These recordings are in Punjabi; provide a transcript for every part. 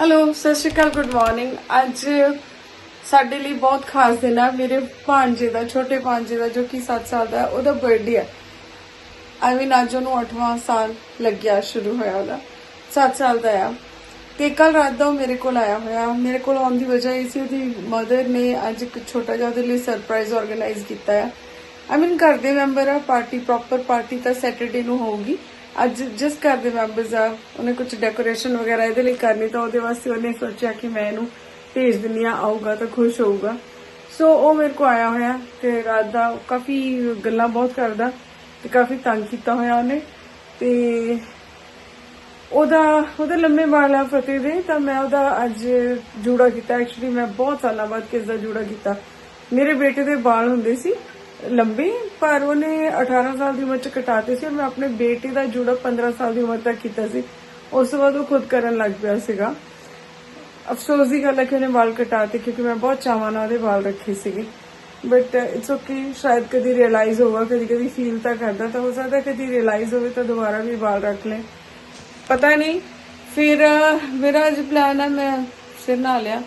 ਹੈਲੋ ਸਤਿ ਸ਼੍ਰੀ ਅਕਾਲ ਗੁੱਡ ਮਾਰਨਿੰਗ ਅੱਜ ਸਾਡੇ ਲਈ ਬਹੁਤ ਖਾਸ ਦਿਨ ਆ। ਮੇਰੇ ਭਾਂਜੇ ਦਾ, ਛੋਟੇ ਭਾਂਜੇ ਦਾ ਜੋ ਕਿ 7 ਸਾਲ ਦਾ ਉਹਦਾ ਬਰਥਡੇ ਹੈ ਆਈ ਮੀਨ ਅੱਜ ਉਹਨੂੰ 8ਵਾਂ ਸਾਲ ਲੱਗਿਆ, ਸ਼ੁਰੂ ਹੋਇਆ ਉਹਦਾ। 7 ਸਾਲ ਦਾ ਆ। ਤੇ ਕੱਲ ਰਾਤ ਦਾ ਉਹ ਮੇਰੇ ਕੋਲ ਆਇਆ ਹੋਇਆ। ਮੇਰੇ ਕੋਲ ਆਉਣ ਦੀ ਵਜ੍ਹਾ ਇਹ ਸੀ, ਉਹਦੀ ਮਦਰ ਨੇ ਅੱਜ ਇੱਕ ਛੋਟਾ ਜਿਹਾ ਉਹਦੇ ਲਈ ਸਰਪ੍ਰਾਈਜ਼ ਆਰਗੇਨਾਈਜ਼ ਕੀਤਾ ਹੈ ਆਈ ਮੀਨ ਘਰ ਦੇ ਮੈਂਬਰ ਆ ਪਾਰਟੀ ਪ੍ਰੋਪਰ ਪਾਰਟੀ ਤਾਂ ਸੈਟਰਡੇ ਨੂੰ ਹੋਊਗੀ। ਅੱਜ ਜਿਸ ਘਰ ਦੇ ਮੈਂਬਰਸ ਆ, ਉਹਨੇ ਕੁਝ ਡੈਕੋਰੇਸ਼ਨ ਵਗੈਰਾ ਇਹਦੇ ਲਈ ਕਰਨੀ, ਤਾਂ ਉਹਦੇ ਵਾਸਤੇ ਉਹਨੇ ਸੋਚਿਆ ਕਿ ਮੈਂ ਇਹਨੂੰ ਭੇਜ ਦਿੰਨੀ ਆ ਆਊਗਾ ਤਾਂ ਖੁਸ਼ ਹੋਊਗਾ। ਸੋ ਉਹ ਮੇਰੇ ਕੋ ਆਇਆ ਹੋਇਆ ਤੇ ਰਾਤ ਦਾ ਕਾਫੀ ਗੱਲਾਂ ਬਹੁਤ ਕਰਦਾ ਤੇ ਕਾਫੀ ਤੰਗ ਕੀਤਾ ਹੋਇਆ ਉਹਨੇ ਤੇ ਉਹਦਾ, ਉਹਦੇ ਲੰਮੇ ਵਾਲ ਫਤਿਹ ਦੇ, ਤਾਂ ਮੈਂ ਉਹਦਾ ਅੱਜ ਜੂੜਾ ਕੀਤਾ। ਐਕਚੁਅਲੀ ਮੈਂ ਬਹੁਤ ਸਾਲਾਂ ਬਾਅਦ ਕਿਸ ਦਾ ਜੂੜਾ ਕੀਤਾ। ਮੇਰੇ ਬੇਟੇ ਦੇ ਵਾਲ ਹੁੰਦੇ ਸੀ। ਲੰਬੇ, ਪਰ ਉਹਨੇ 18 ਸਾਲ ਦੀ ਉਮਰ ਚ ਕਟਾਤੇ ਸੀ ਮੈਂ ਆਪਣੇ ਬੇਟੇ ਦਾ ਜੂੜਾ 15 ਸਾਲ ਦੀ ਉਮਰ ਤੱਕ ਕੀਤਾ ਸੀ। ਉਸ ਤੋਂ ਬਾਅਦ ਉਹ ਖੁਦ ਕਰਨ ਲੱਗ ਪਿਆ ਸੀਗਾ। ਅਫਸੋਸ ਦੀ ਗੱਲ ਹੈ ਕਿ ਉਹਨੇ ਵਾਲ ਕਟਾਤੇ, ਕਿਉਂਕਿ ਮੈਂ ਬਹੁਤ ਚਾਵਾਂ ਨਾਲ ਉਹਦੇ ਵਾਲ ਰੱਖੇ ਸੀਗੇ। ਬਟ ਇਟਸ ਓਕੇ ਸ਼ਾਇਦ ਕਦੀ ਰਿਅਲਾਈਜ਼ ਹੋਗਾ ਕਦੀ ਕਦੀ ਫੀਲ ਤਾਂ ਕਰਦਾ, ਤਾਂ ਹੋ ਸਕਦਾ ਕਦੀ ਰਿਅਲਾਈਜ਼ ਹੋਵੇ ਤਾਂ ਦੁਬਾਰਾ ਵੀ ਵਾਲ ਰੱਖ ਲੈ ਪਤਾ ਨਹੀਂ, ਫਿਰ ਮੇਰਾ ਅੱਜ ਪਲਾਨ ਹੈ, ਮੈਂ ਸਿਰ ਨਾ ਲਿਆ।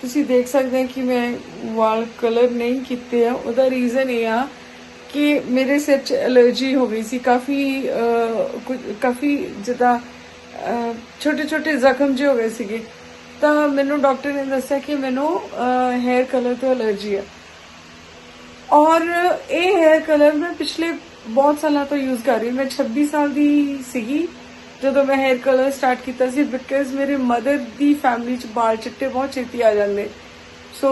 ਤੁਸੀਂ ਦੇਖ ਸਕਦੇ ਹੋ ਕਿ ਮੈਂ ਵਾਲ ਕਲਰ ਨਹੀਂ ਕੀਤੇ ਆ। ਉਹਦਾ ਰੀਜ਼ਨ ਇਹ ਆ ਕਿ ਮੇਰੇ ਸਿਰ 'ਚ ਐਲਰਜੀ ਹੋ ਗਈ ਸੀ। ਕਾਫੀ ਅਹ, ਕਾਫੀ ਜਿੱਦਾਂ ਛੋਟੇ ਛੋਟੇ ਜ਼ਖਮ ਜਿਹੇ ਹੋ ਗਏ ਸੀਗੇ। ਤਾਂ ਮੈਨੂੰ ਡਾਕਟਰ ਨੇ ਦੱਸਿਆ ਕਿ ਮੈਨੂੰ ਹੈਅਰ ਕਲਰ ਤੋਂ ਐਲਰਜੀ ਆ। ਔਰ ਇਹ ਹੈਅਰ ਕਲਰ ਮੈਂ ਪਿਛਲੇ ਬਹੁਤ ਸਾਲਾਂ ਤੋਂ ਯੂਜ਼ ਕਰ ਰਹੀ ਮੈਂ 26 ਸਾਲ ਦੀ ਸੀਗੀ। ਜਦੋਂ ਮੈਂ ਹੈਅਰ ਕਲਰ ਸਟਾਰਟ ਕੀਤਾ ਸੀ ਬਿਕਾਜ਼ ਮੇਰੇ ਮਦਰ ਦੀ ਫੈਮਿਲੀ ਚ ਵਾਲ ਚਿੱਟੇ ਬਹੁਤ ਛੇਤੀ ਆ ਜਾਂਦੇ। ਸੋ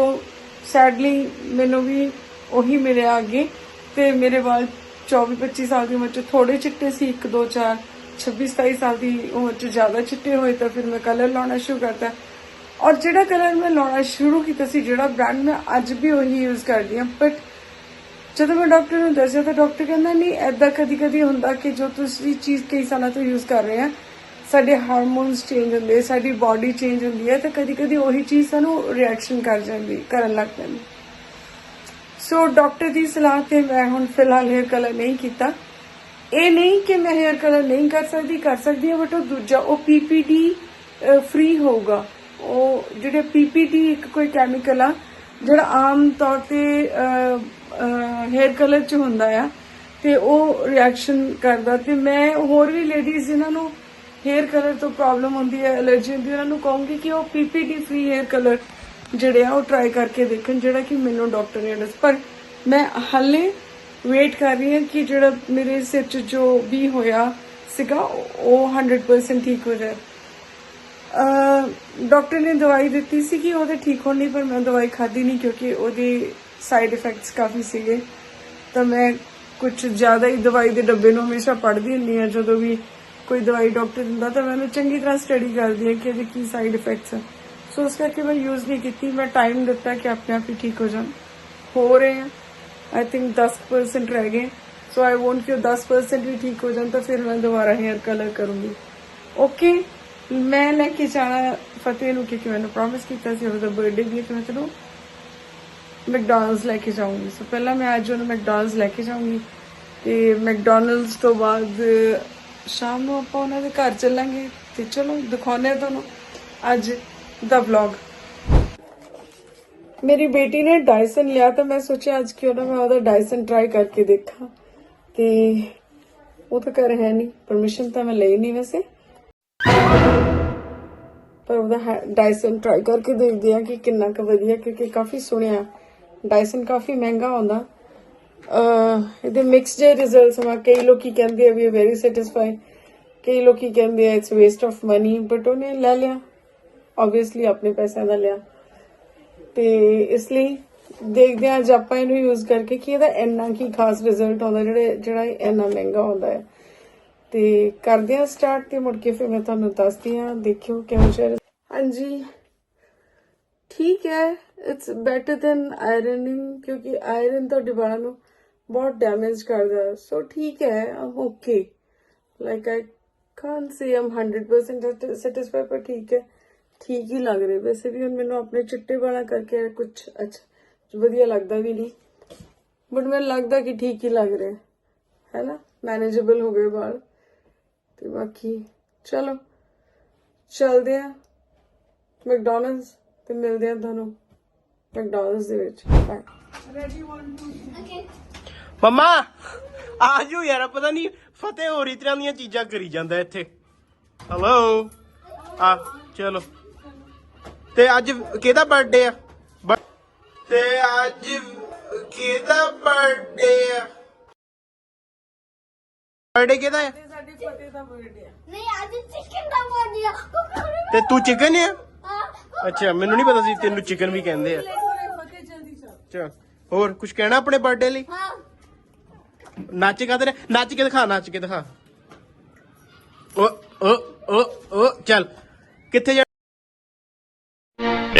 ਸੈਡਲੀ ਮੈਨੂੰ ਵੀ ਉਹੀ ਮਿਲਿਆ ਅੱਗੇ। ਤੇ ਮੇਰੇ ਵਾਲ 24 25 ਸਾਲ ਦੀ ਉਮਰ ਚ ਥੋੜੇ ਚਿੱਟੇ ਸੀ 1 2 4 26 27 ਸਾਲ ਦੀ ਉਮਰ ਚ ਜ਼ਿਆਦਾ ਚਿੱਟੇ ਹੋਏ ਤਾਂ ਫਿਰ ਮੈਂ ਕਲਰ ਲਾਉਣਾ ਸ਼ੁਰੂ ਕਰਤਾ। ਔਰ ਜਿਹੜਾ ਕਲਰ ਮੈਂ ਲਾਉਣਾ ਸ਼ੁਰੂ ਕੀਤਾ ਸੀ, ਜਿਹੜਾ ਬ੍ਰਾਂਡ ਮੈਂ ਅੱਜ ਵੀ ਉਹੀ ਯੂਜ਼ ਕਰਦੀ ਹਾਂ ਬਟ ਜਦੋਂ ਮੈਂ ਡਾਕਟਰ ਨੂੰ ਦੱਸਿਆ ਤਾਂ ਡਾਕਟਰ ਕਹਿੰਦਾ, ਨਹੀਂ ਐਦਾਂ ਕਦੀ ਕਦੀ ਹੁੰਦਾ ਕਿ ਜੋ ਤੁਸੀਂ ਚੀਜ਼ ਕਈ ਸਾਲਾਂ ਤੋਂ ਯੂਜ਼ ਕਰ ਰਹੇ ਆ, ਸਾਡੇ ਹਾਰਮੋਨਸ ਚੇਂਜ ਹੁੰਦੇ ਸਾਡੀ ਬਾਡੀ ਚੇਂਜ ਹੁੰਦੀ ਹੈ ਤਾਂ ਕਦੀ ਕਦੀ ਉਹੀ ਚੀਜ਼ ਸਾਨੂੰ ਰਿਐਕਸ਼ਨ ਕਰ ਜਾਂਦੀ, ਕਰਨ ਲੱਗ ਪੈਂਦੀ। ਸੋ ਡਾਕਟਰ ਦੀ ਸਲਾਹ ਤੇ ਮੈਂ ਹੁਣ ਫਿਲਹਾਲ ਹੇਅਰ ਕਲਰ ਨਹੀਂ ਕੀਤਾ। ਇਹ ਨਹੀਂ ਕਿ ਮੈਂ ਹੇਅਰ ਕਲਰ ਨਹੀਂ ਕਰ ਸਕਦੀ ਕਰ ਸਕਦੀ ਹਾਂ ਬਟ ਉਹ ਦੂਜਾ, ਉਹ ਪੀਪੀਡੀ ਫ੍ਰੀ ਹੋਊਗਾ। ਉਹ ਜਿਹੜੇ ਪੀਪੀਡੀ ਇੱਕ ਕੋਈ ਕੈਮੀਕਲ ਆ, ਜਿਹੜਾ ਆਮ ਤੌਰ ਤੇ ਹੇਅਰ ਕਲਰ ਚ ਹੁੰਦਾ ਆ ਤੇ ਉਹ ਰਿਐਕਸ਼ਨ ਕਰਦਾ ਤੇ ਮੈਂ ਹੋਰ ਵੀ ਲੇਡੀਜ਼ ਜਿਨ੍ਹਾਂ ਨੂੰ ਹੇਅਰ ਕਲਰ ਤੋਂ ਪ੍ਰੋਬਲਮ ਹੁੰਦੀ ਹੈ ਐਲਰਜੀ ਹੁੰਦੀ ਹੈ, ਉਹਨਾਂ ਨੂੰ ਕਹੂੰਗੀ ਕਿ ਉਹ ਪੀਪੀਡੀ ਫ੍ਰੀ ਹੇਅਰ ਕਲਰ ਜਿਹੜੇ ਆ ਉਹ ਟਰਾਈ ਕਰਕੇ ਦੇਖਣ, ਜਿਹੜਾ ਕਿ ਮੈਨੂੰ ਡਾਕਟਰ ਨੇ ਦੱਸ ਪਰ ਮੈਂ ਹਾਲੇ ਵੇਟ ਕਰ ਰਹੀ ਹਾਂ ਕਿ ਜਿਹੜਾ ਮੇਰੇ ਸਿਰ 'ਚ ਜੋ ਵੀ ਹੋਇਆ ਸੀਗਾ, ਉਹ 100% ਠੀਕ ਹੋ ਜਾਏ। ਡਾਕਟਰ ਨੇ ਦਵਾਈ ਦਿੱਤੀ ਸੀ ਕਿ ਉਹਦੇ ਠੀਕ ਹੋਣ ਲਈ ਪਰ ਮੈਂ ਦਵਾਈ ਖਾਧੀ ਨਹੀਂ ਕਿਉਂਕਿ ਉਹਦੀ ਸਾਈਡ ਇਫੈਕਟਸ ਕਾਫੀ ਸੀਗੇ। ਤਾਂ ਮੈਂ ਕੁਝ ਜ਼ਿਆਦਾ ਹੀ ਦਵਾਈ ਦੇ ਡੱਬੇ ਨੂੰ ਹਮੇਸ਼ਾ ਪੜ੍ਹਦੀ ਹੁੰਦੀ ਹਾਂ। ਜਦੋਂ ਵੀ ਕੋਈ ਦਵਾਈ ਡਾਕਟਰ ਦਿੰਦਾ, ਤਾਂ ਮੈਂ ਉਹਨੂੰ ਚੰਗੀ ਤਰ੍ਹਾਂ ਸਟੱਡੀ ਕਰਦੀ ਹਾਂ ਕਿ ਇਹਦੇ ਕੀ ਸਾਈਡ ਇਫੈਕਟਸ ਆ। ਸੋ ਉਸ ਕਰਕੇ ਮੈਂ ਯੂਜ਼ ਨਹੀਂ ਕੀਤੀ। ਮੈਂ ਟਾਈਮ ਦਿੱਤਾ ਕਿ ਆਪਣੇ ਆਪ ਹੀ ਠੀਕ ਹੋ ਜਾਣ। ਹੋ ਰਹੇ ਆ। ਆਈ ਥਿੰਕ 10% ਰਹਿ ਗਏ। ਸੋ ਆਈ ਵਾਂਟ ਕਿ ਉਹ 10% ਵੀ ਠੀਕ ਹੋ ਜਾਣ, ਤਾਂ ਫਿਰ ਮੈਂ ਦੁਬਾਰਾ ਹੇਅਰ ਕਲਰ ਕਰੂੰਗੀ। ਓਕੇ ਮੈਂ ਲੈ ਕੇ ਜਾਣਾ ਫਤਿਹ ਨੂੰ, ਕਿਉਂਕਿ ਮੈਨੂੰ ਪ੍ਰੋਮਿਸ ਕੀਤਾ ਸੀ, ਉਹਦਾ ਬਰਥਡੇ ਵੀ ਮੈਂ ਚਲੋ ਮੈਕਡੋਨਲਡਸ ਲੈ ਕੇ ਜਾਊਂਗੀ। ਸੋ ਪਹਿਲਾਂ ਮੈਂ ਅੱਜ ਉਹਨੂੰ ਮੈਕਡੋਨਲਡਸ ਲੈ ਕੇ ਜਾਊਂਗੀ ਤੇ ਮੈਕਡੋਨਲਡਸ ਤੋਂ ਬਾਅਦ ਸ਼ਾਮ ਨੂੰ ਆਪਾਂ ਉਹਨਾਂ ਦੇ ਘਰ ਚੱਲਾਂਗੇ ਤੇ ਚਲੋ ਦਿਖਾਉਂਦੇ ਤੁਹਾਨੂੰ ਅੱਜ ਦਾ ਵਲੌਗ ਮੇਰੀ ਬੇਟੀ ਨੇ ਡਾਇਸਨ ਲਿਆ ਤਾਂ ਮੈਂ ਸੋਚਿਆ ਅੱਜ ਕਿਉਂ ਨਾ ਮੈਂ ਉਹਦਾ ਡਾਇਸਨ ਟਰਾਈ ਕਰਕੇ ਦੇਖਾਂ। ਤੇ ਉਹ ਤਾਂ ਕਰ ਹੈ ਨਹੀਂ। ਪਰਮਿਸ਼ਨ ਤਾਂ ਮੈਂ ਲਈ ਨਹੀਂ ਵੈਸੇ। ਪਰ ਉਹਦਾ ਡਾਇਸਨ ਟਰਾਈ ਕਰਕੇ ਦੇਖਦੇ ਆ ਕਿ ਕਿੰਨਾ ਕੁ ਵਧੀਆ, ਕਿਉਂਕਿ ਕਾਫੀ ਸੁਣਿਆ। ਡਾਇਸਨ ਕਾਫੀ ਮਹਿੰਗਾ ਆਉਂਦਾ। ਇਹਦੇ ਮਿਕਸ ਜੇ ਰਿਜ਼ਲਟਸ ਆ। ਕਈ ਲੋਕੀ ਕਹਿੰਦੇ ਆ ਵੀ ਵੈਰੀ ਸੈਟੀਸਫਾਈ ਕਈ ਲੋਕੀ ਕਹਿੰਦੇ ਆ it's waste of money but ਉਹਨੇ ਲੈ ਲਿਆ। ਆਬਵੀਅਸਲੀ ਆਪਣੇ ਪੈਸਿਆਂ ਦਾ ਲਿਆ। ਤੇ ਇਸ ਲਈ ਦੇਖਦੇ ਹਾਂ ਅੱਜ ਆਪਾਂ ਇਹਨੂੰ ਯੂਜ਼ ਕਰਕੇ ਕਿ ਇਹਦਾ ਇੰਨਾ ਕੀ ਖਾਸ ਰਿਜ਼ਲਟ ਆਉਂਦਾ, ਜਿਹੜੇ, ਜਿਹੜਾ ਇੰਨਾ ਮਹਿੰਗਾ ਆਉਂਦਾ ਹੈ। ਤੇ ਕਰਦੇ ਹਾਂ ਸਟਾਰਟ ਤੇ ਮੁੜ ਕੇ ਫਿਰ ਮੈਂ ਤੁਹਾਨੂੰ ਦੱਸਦੀ ਹਾਂ। ਦੇਖਿਓ ਕਿਵੇਂ ਸ਼ੇਅਰ ਹਾਂਜੀ। ਠੀਕ ਹੈ। ਇਟਸ ਬੈਟਰ ਦੈਨ ਆਇਰਨਿੰਗ ਕਿਉਂਕਿ ਆਇਰਨ ਤੁਹਾਡੇ ਵਾਲਾਂ ਨੂੰ ਬਹੁਤ ਡੈਮੇਜ ਕਰਦਾ। ਸੋ ਠੀਕ ਹੈ ਆਮ okay like I can't say um 100% satisfy ਪਰ ਠੀਕ ਹੈ। ਠੀਕ ਹੀ ਲੱਗ ਰਿਹਾ। ਵੈਸੇ ਵੀ ਹੁਣ ਮੈਨੂੰ ਆਪਣੇ ਚਿੱਟੇ ਵਾਲਾਂ ਕਰਕੇ ਕੁਝ ਅੱਛਾ, ਵਧੀਆ ਲੱਗਦਾ ਵੀ ਨਹੀਂ। ਬਟ ਮੈਨੂੰ ਲੱਗਦਾ ਕਿ ਠੀਕ ਹੀ ਲੱਗ ਰਿਹਾ। ਹੈ ਨਾ? ਮੈਨੇਜੇਬਲ ਹੋ ਗਏ ਵਾਲ। ਤੇ ਬਾਕੀ, ਚਲੋ। ਚਲਦੇ ਆ ਮੈਕਡੋਨਲਡਸ ਤੇ ਮਿਲਦੇ ਆ ਤੁਹਾਨੂੰ। ਮੈਕਡੋਨਲਡਸ ਦੇ ਵਿੱਚ ਬਾਏ ਮਮਾ ਆਜੋ ਯਾਰ ਪਤਾ ਨਹੀਂ ਫਤਿਹ ਹੋਰ ਤਰ੍ਹਾਂ ਦੀਆਂ ਚੀਜ਼ਾਂ ਕਰੀ ਜਾਂਦਾ ਇੱਥੇ। ਹਲੋ ਆ ਚਲੋ। ਤੇ ਅੱਜ ਕਿਹਦਾ ਬਰਥਡੇ ਆ? ਤੇ ਅੱਜ ਕਿਹਦਾ ਬਰਥਡੇ ਆ? ਬਰਥਡੇ ਕਿਹਦਾ ਆ? ਸਾਡੀ ਫਤਿਹ ਦਾ ਬਰਥਡੇ ਆ। ਨਹੀਂ ਅੱਜ ਚਿਕਨ ਦਾ ਬੋਲਿਆ ਤੇ ਤੂੰ ਚਿਕਨ ਆ? ਅੱਛਾ ਮੈਨੂੰ ਨਹੀਂ ਪਤਾ ਸੀ ਤੈਨੂੰ ਚਿਕਨ ਵੀ ਕਹਿੰਦੇ ਆ। ਜਲਦੀ ਚੱਲ ਚਲ ਹੋਰ ਕੁਝ ਕਹਿਣਾ ਆਪਣੇ ਬਰਥਡੇ ਲਈ ਹਾਂ ਨੱਚ ਕਾਦਰ ਨੱਚ ਕੇ ਦਿਖਾ ਨੱਚ ਕੇ ਦਿਖਾ ਓ ਓ ਓ ਓ ਚੱਲ ਕਿੱਥੇ ਜਾਣਾ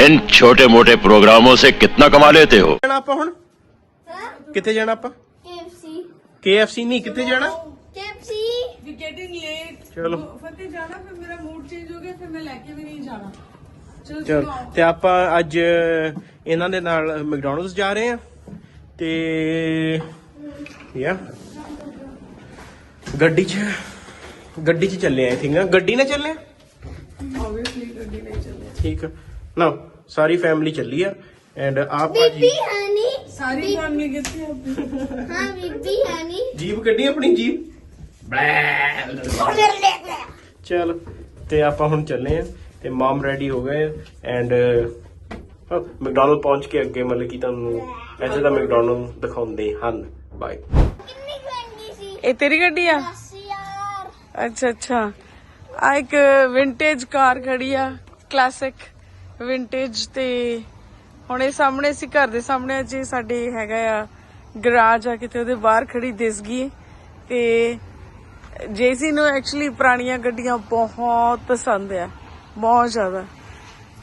इन छोटे मोटे प्रोग्रामों से कितना कमा लेते हो ਆਪਾਂ ਹੁਣ ਹਾਂ ਕਿੱਥੇ ਜਾਣਾ ਆਪਾਂ KFC KFC ਨਹੀਂ ਕਿੱਥੇ ਜਾਣਾ KFC ਵੀ ਗੈਟਿੰਗ ਲੇਟ ਚਲੋ। ਫਤਿਹ ਜਾਣਾ ਫਿਰ ਮੇਰਾ ਮੂਡ ਚੇਂਜ ਹੋ ਗਿਆ ਫਿਰ ਮੈਂ ਲੈ ਕੇ ਵੀ ਨਹੀਂ ਜਾਣਾ ਚਲੋ। ਤੇ ਆਪਾਂ ਅੱਜ ਇਹਨਾਂ ਦੇ ਨਾਲ ਮੈਕਡੋਨਲਡਸ ਜਾ ਰਹੇ ਆ ਤੇ ਯਾ ਗੱਡੀ 'ਚ ਗੱਡੀ 'ਚ ਚੱਲੇ ਆਈ ਥਿੰਕ ਗੱਡੀ ਨਾਲ ਚੱਲੇ? ਆ? obviously ਗੱਡੀ ਨਹੀਂ ਚੱਲੇ ਠੀਕ ਆ। ਨਾ ਸਾਰੀ ਫੈਮਿਲੀ ਚੱਲੀ ਆ ਐਂਡ ਆਪ ਬੀਬੀ ਹਨੀ ਸਾਰੀ ਫੈਮਿਲੀ ਕਿੱਥੇ ਆ? ਹਾਂ ਬੀਬੀ ਹਨੀ ਜੀਬ ਕੱਢੀ ਆਪਣੀ ਜੀਬ ਚਲ ਤੇ ਆਪਾਂ ਹੁਣ ਚੱਲੇ ਆ। ਤੇ ਮਮ ਰੈਡੀ ਹੋ ਗਏ ਐਂਡ ਮੈਕਡੋਨਲਡ ਪਹੁੰਚ ਕੇ ਅੱਗੇ ਮਤਲਬ ਕਿ ਤੁਹਾਨੂੰ ਇੱਥੇ ਦਾ ਮੈਕਡੋਨਲਡ ਦਿਖਾਉਂਦੇ ਹਨ। ਬਾਏ ਕਿੰਨੀ ਮਹਿੰਗੀ ਸੀ। ਇਹ ਤੇਰੀ ਗੱਡੀ ਆ? 10 ਯਾਰ। ਅੱਛਾ ਅੱਛਾ। ਆ ਇੱਕ ਵਿੰਟੇਜ ਕਾਰ ਖੜੀ ਆ ਕਲਾਸਿਕ ਵਿੰਟੇਜ ਤੇ ਹੁਣ ਇਹ ਸਾਹਮਣੇ ਸੀ ਘਰ ਦੇ ਸਾਹਮਣੇ ਜੀ ਸਾਡੇ ਹੈਗਾ ਆ ਗਰਾਜ ਆ ਕਿਤੇ ਉਹਦੇ ਬਾਹਰ ਖੜੀ ਦਿਸ ਗਈ। ਤੇ ਜੇਸੀ ਨੂੰ ਐਕਚੁਅਲੀ ਪੁਰਾਣੀਆਂ ਗੱਡੀਆਂ ਬਹੁਤ ਪਸੰਦ ਆ। ਬਹੁਤ ਜ਼ਿਆਦਾ।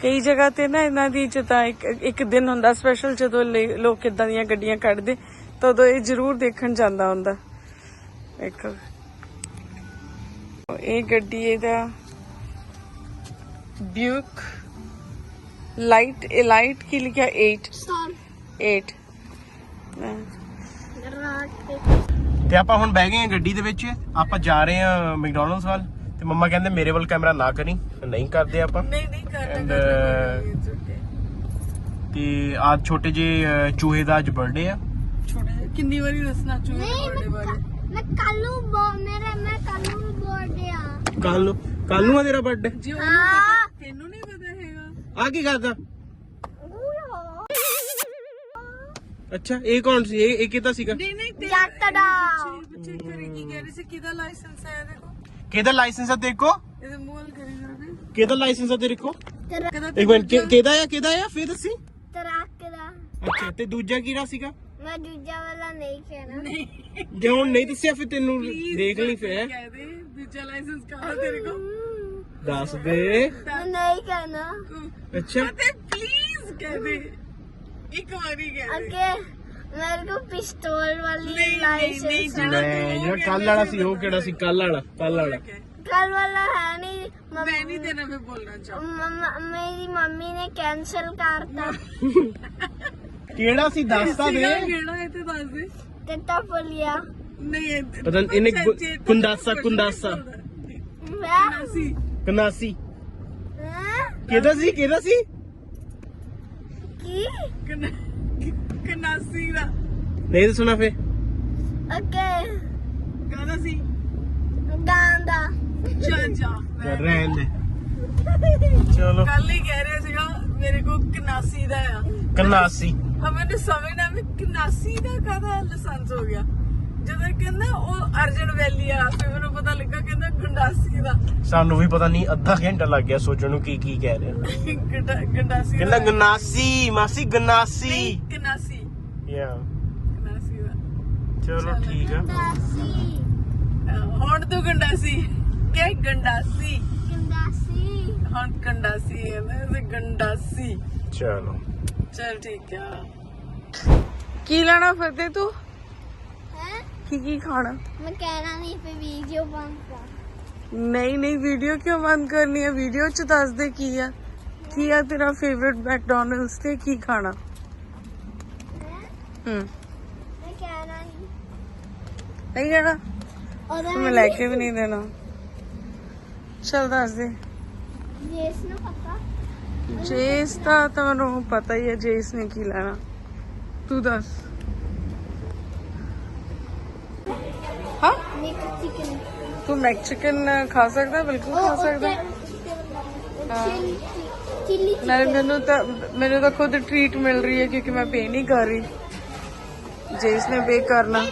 ਕਈ ਜਗ੍ਹਾ ਤੇ ਨਾ ਇਹਨਾਂ ਦੀ ਜਿੱਦਾਂ ਇੱਕ ਇੱਕ ਦਿਨ ਹੁੰਦਾ ਸਪੈਸ਼ਲ ਜਦੋਂ ਲੋਕ ਇਦਾਂ ਦੀਆਂ ਗੱਡੀਆਂ ਕੱਢਦੇ ਤਾਂ ਉਦੋਂ ਇਹ ਜ਼ਰੂਰ ਦੇਖਣ ਜਾਂਦਾ ਹੁੰਦਾ। ਇੱਕ ਇਹ ਗੱਡੀ ਇਹਦਾ ਬਿਊਕ ਲਾਈਟ ਇਹ ਲਾਈਟ ਕੀ ਲਿਖਿਆ? 8 ਸੌਰ 8 ਰਾਤ ਤੇ। ਤੇ ਆਪਾਂ ਹੁਣ ਬਹਿ ਗਏ ਆ ਗੱਡੀ ਦੇ ਵਿੱਚ ਆਪਾਂ ਜਾ ਰਹੇ ਆ ਮੈਕਡੋਨਲਡਸ ਵੱਲ। ਤੇ ਮੰਮਾ ਕਹਿੰਦੇ ਮੇਰੇ ਵੱਲ ਕੈਮਰਾ ਨਾ ਕਰੀ ਨਹੀਂ ਕਰਦੇ ਆਪਾਂ। ਨਹੀਂ ਨਹੀਂ And, ਤੇ ਅੱਜ ਛੋਟੇ ਜੇ ਚੂਹੇ ਦਾ ਅੱਜ ਬਰਥਡੇ ਆ। ਛੋਟੇ ਕਿੰਨੀ ਵਾਰੀ ਦੱਸਣਾ ਨਹੀਂ ਚਾਹੁੰਦੇ ਮੈਂ ਬਾਰੇ? ਮੈਂ ਕੱਲੂ ਬੋ ਮੇਰਾ ਮੈਂ ਕੱਲੂ ਬੋਰਡੇ ਆ। ਕੱਲ ਨੂੰ ਕੱਲ ਨੂੰ ਆ ਤੇਰਾ ਬਰਥਡੇ ਜੀ ਉਹਨੂੰ ਹਾਂ। ਪਤਾ ਤੈਨੂੰ ਨਹੀਂ ਪਤਾ ਹੈਗਾ। ਆ ਕੀ ਕਰਦਾ? ਅੱਛਾ ਇਹ ਕੌਣ ਸੀ? ਇਹ ਇਹ ਕਿਹਦਾ ਸੀਗਾ? ਨਹੀਂ ਨਹੀਂ ਤੇ ਜੱਟ ਦਾ। ਬੱਚੇ ਕਰੇ ਕੀ ਕਹਿ ਰਹੇ ਸੀ? ਕਿਹਦਾ ਲਾਇਸੈਂਸ ਹੈ ਇਹਦੇ ਕੋਲ? ਕਿਹਦਾ ਲਾਇਸੈਂਸ ਆ ਤੇਰੇ ਕੋ ਇਹਦੇ ਮੂਲ ਕਰੀ ਜਰੂਰ ਕਿਹਦਾ ਲਾਇਸੈਂਸ ਆ ਤੇਰੇ ਕੋ ਕਦਾ ਇੱਕ ਮਿੰਟ ਕਿ- ਕਿਹਦਾ ਆ ਕਿਹਦਾ ਆ? ਫੇਰ ਦੱਸੀ। ਟਰੱਕ ਦਾ ਅੱਛਾ ਤੇ ਦੂਜਾ ਕਿਹੜਾ ਸੀਗਾ? ਮੈਂ ਦੂਜਾ ਵਾਲਾ ਨਹੀਂ ਕਹਿਣਾ। ਜੇ ਹੁਣ ਨਹੀਂ ਦੱਸਿਆ ਫਿਰ ਤੈਨੂੰ ਦੇਖ ਲਈ ਫੇਰ। ਕਹਿ ਦੇ ਦੂਜਾ ਲਾਇਸੈਂਸ ਕਹਾ ਤੇਰੇ ਕੋਲ? ਦੱਸ ਦੇ। ਮੈਂ ਨਹੀਂ ਕਹਿਣਾ। ਅੱਛਾ। ਤੇ ਪਲੀਜ਼ ਕਹਿ ਦੇ। ਇੱਕ ਵਾਰੀ ਕਹਿ ਦੇ। ਅੱਗੇ ਮੇਰੇ ਕੋ ਪਿਸਤੌਲ ਵਾਲੀ ਨਹੀਂ, ਨਹੀਂ, ਲਾਇਸੈਂਸ ਜਿਹੜਾ ਕੱਲ ਵਾਲਾ ਸੀ ਉਹ ਕਿਹੜਾ ਸੀ? ਕੱਲ ਵਾਲਾ ਕੱਲ ਵਾਲਾ। ਕੱਲ ਵਾਲਾ ਹੈ ਨਹੀਂ ਮੈਂ ਨਹੀਂ ਤੇਰੇ ਨਾਲ ਬੋਲਣਾ ਚਾਹੁੰਦਾ। ਮੇਰੀ ਮੰਮੀ ਨੇ ਕੈਨਸਲ ਕਰਤਾ। ਕਿਹੜਾ ਸੀ? ਦੱਸ ਤਾਂ ਦੇ। ਕਿਹੜਾ ਹੈ ਤੇ ਦੱਸ ਦੇ? ਤਾਂ ਬੋਲਿਆ। ਨਹੀਂ ਪਤਾ ਇਹਨੇ ਕੁੰਦਾਸਾ- ਕੁੰਦਾਸਾ। ਨਹੀਂ ਮੈਂ ਸੀ ਕਨਾਸੀ ਹੈਂ? ਕਿਹਦਾ ਸੀ? ਕਿਹਦਾ ਸੀ? ਕੀ? ਕਨਾਸੀ ਦਾ। ਨਹੀਂ ਦੱਸਣਾ ਫੇ। ਓਕੇ ਕਾਹਦਾ ਸੀ। ਗਾਂਦਾ ਜਾ ਜਾ ਰਹਿਣ ਦੇ ਚਲੋ। ਕੱਲ ਹੀ ਕਹਿ ਰਿਹਾ ਸੀਗਾ ਮੇਰੇ ਕੋ ਕਨਾਸੀ ਦਾ ਆ। ਕਨਾਸੀ। ਹਾਂ ਮੈਨੂੰ ਸਮਝ ਨਾ ਵੀ ਕਨਾਸੀ ਦਾ ਕਾਹਦਾ ਲਾਇਸੈਂਸ ਹੋ ਗਿਆ? ਜਦੋਂ ਕਹਿੰਦਾ ਉਹ ਅਰਜਨ ਵੈਲੀ ਆ ਫਿਰ ਮੈਨੂੰ ਪਤਾ ਲੱਗਾ ਕਹਿੰਦਾ ਗੰਡਾਸੀ ਦਾ। ਸਾਨੂੰ ਵੀ ਪਤਾ ਨਹੀਂ ਅੱਧਾ ਘੰਟਾ ਲੱਗ ਗਿਆ ਸੋਚਣ ਨੂੰ ਕੀ ਕੀ ਕਹਿ ਰਿਹਾ। ਗੰਡਾ- ਗੰਡਾਸੀ ਕਹਿੰਦਾ ਦਾ ਗਨਾਸੀ ਮਾਸੀ ਗਨਾਸੀ ਨਹੀਂ, ਕਨਾਸੀ ਯਾ ਕਨਾਸੀ ਦਾ। ਚਲੋ ਠੀਕ ਆ। ਅਹ ਹੁਣ ਤੂੰ ਗੰਡਾਸੀ। ਕਿ ਗੰਡਾਸੀ? ਹੁਣ ਗੰਡਾਸੀ ਹੈ ਨਾ ਇਹ ਗੰਡਾਸੀ। ਚਲੋ। ਚਲ ਠੀਕ ਆ। ਕੀ ਲੈਣਾ ਫਤਿਹ ਤੂੰ? ਹੈ? ਕੀ ਕੀ ਖਾਣਾ? ਮੈਂ ਕਹਿਣਾ ਨਹੀਂ ਫੇ ਵੀਡੀਓ ਬੰਦ ਕਰ। ਨਹੀਂ ਨਹੀਂ ਵੀਡੀਓ ਕਿਉਂ ਬੰਦ ਕਰਨੀ ਹੈ ਵੀਡੀਓ ਚ ਦੱਸ ਦੇ ਕੀ ਆ। ਕੀ ਆ ਤੇਰਾ ਫੇਵਰਿਟ ਮੈਕਡੋਨਲਡਸ ਤੇ ਕੀ ਖਾਣਾ? ਹੈਂ? ਹੂੰ ਮੈਂ ਕਹਿਣਾ ਨਹੀਂ ਕਹਿਣਾ ਉਹਦਾ ਮੈਂ ਲੈ ਕੇ ਵੀ ਨਹੀਂ ਦੇਣਾ। ਚਲ ਦੱਸ ਦੇ। ਜਿਸ ਨੂੰ ਪਤਾ। ਜੇਸ ਦਾ ਤਾਂ ਮੈਨੂੰ ਪਤਾ ਹੀ ਹੈ ਜੇਸ ਨੇ ਕੀ ਲੈਣਾ। ਤੂੰ ਦੱਸ। ਹਾਂ? ਚਿਕਨ ਤੂੰ ਮੈਕਸੀਕਨ ਖਾ ਸਕਦਾ? ਬਿਲਕੁਲ ਖਾ ਸਕਦਾ। ਨਾਲੇ ਮੈਨੂੰ ਤਾਂ ਮੈਨੂੰ ਤਾਂ ਖੁਦ ਟ੍ਰੀਟ ਮਿਲ ਰਹੀ ਹੈ ਕਿਉਂਕਿ ਮੈਂ ਪੇ ਨਹੀਂ ਕਰ ਰਹੀ। ਜੇਸ ਨੇ ਪੇ ਕਰਨਾ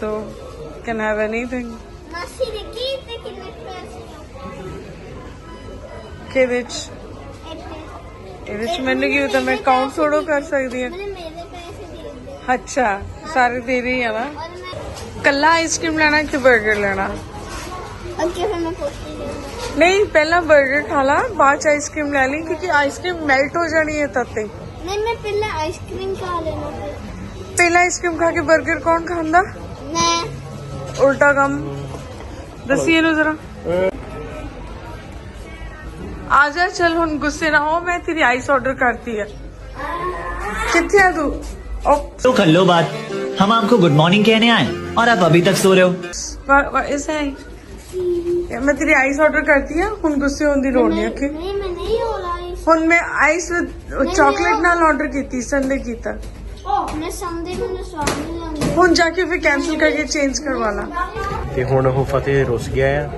ਸੋ ਕੈਨ ਹੈਵ ਐਨੀਥਿੰਗ ਮਾਸੀ ਦੇ ਕੀ ਤੇ ਕਿੰਨੇ ਪੈਸੇ? ਕਿਹਦੇ ਚ ਇੱਥੇ। ਇਹਦੇ ਚ ਮੈਨੂੰ ਕੀ ਹੁੰਦਾ ਮੈਂ ਕਾਊਂਟ ਥੋੜੋ ਕਰ ਸਕਦੀ ਹਾਂ। ਦੇ ਦੇ ਅੱਛਾ ਸਾਰੇ ਤੇਰੇ ਹੀ ਆ ਨਾ। ਕੱਲਾ ਆਈਸਕ੍ਰੀਮ ਲੈਣਾ ਕਿ 버ਗਰ ਲੈਣਾ? ਅੱਗੇ ਫਿਰ ਮੈਂ ਪੁੱਛਦੀ ਨਹੀਂ ਪਹਿਲਾਂ 버ਗਰ ਖਾ ਲਾ ਬਾਅਦ ਚ ਆਈਸਕ੍ਰੀਮ ਲੈ ਲਈ ਕਿਉਂਕਿ ਆਈਸਕ੍ਰੀਮ ਮੈਲਟ ਹੋ ਜਾਣੀ ਹੈ ਤਦ ਤੇ। ਨਹੀਂ ਮੈਂ ਪਹਿਲਾਂ ਆਈਸਕ੍ਰੀਮ ਖਾ ਲੈਣਾ ਫਿਰ। ਪਹਿਲਾਂ ਆਈਸਕ੍ਰੀਮ ਖਾ ਕੇ 버ਗਰ ਕੌਣ ਖਾਂਦਾ? ਮੈਂ। ਉਲਟਾ ਕੰਮ। ਦੱਸੀ ਇਹਨੂੰ ਜ਼ਰਾ। ਆ ਜਾ ਚਲ ਹੁਣ ਗੁੱਸੇ ਨਾ ਹੋ ਮੈਂ ਤੇਰੀ ਆਈਸ ਆਰਡਰ ਕਰਤੀ ਹੈ ਕਿੱਥੇ ਆ ਤੂੰ? ਉਹ तो कर लो बात हम आपको गुड मॉर्निंग कहने आए और आप अभी तक सो रहे हो ਇਸ ਹੈ। ਮੈਂ ਤੇਰੀ ਆਈਸ ਆਰਡਰ ਕਰਤੀ ਹੈ ਹੁਣ ਗੁੱਸੇ ਹੋਣ ਦੀ ਲੋੜ ਨਹੀਂ ਓਕੇ नहीं मैं नहीं हो रहा है। ਹੁਣ ਮੈਂ ਆਈਸ ਵਿਦ ਚਾਕਲੇਟ ਨਾਲ ਆਰਡਰ ਕੀਤੀ ਸੰਡੇ ਕੀਤਾ। ਮੈਂ ਸਮਝਦੇ ਮੈਨੂੰ ਸਵਾਦ ਨਹੀਂ ਲੱਗਦਾ ਹੁਣ ਜਾ ਕੇ ਫਿਰ ਕੈਨਸਲ ਕਰਕੇ ਚੇਂਜ ਕਰਵਾਣਾ ਤੇ ਹੁਣ ਉਹ ਫਤਿਹ ਰੁੱਸ ਗਿਆ ਆ।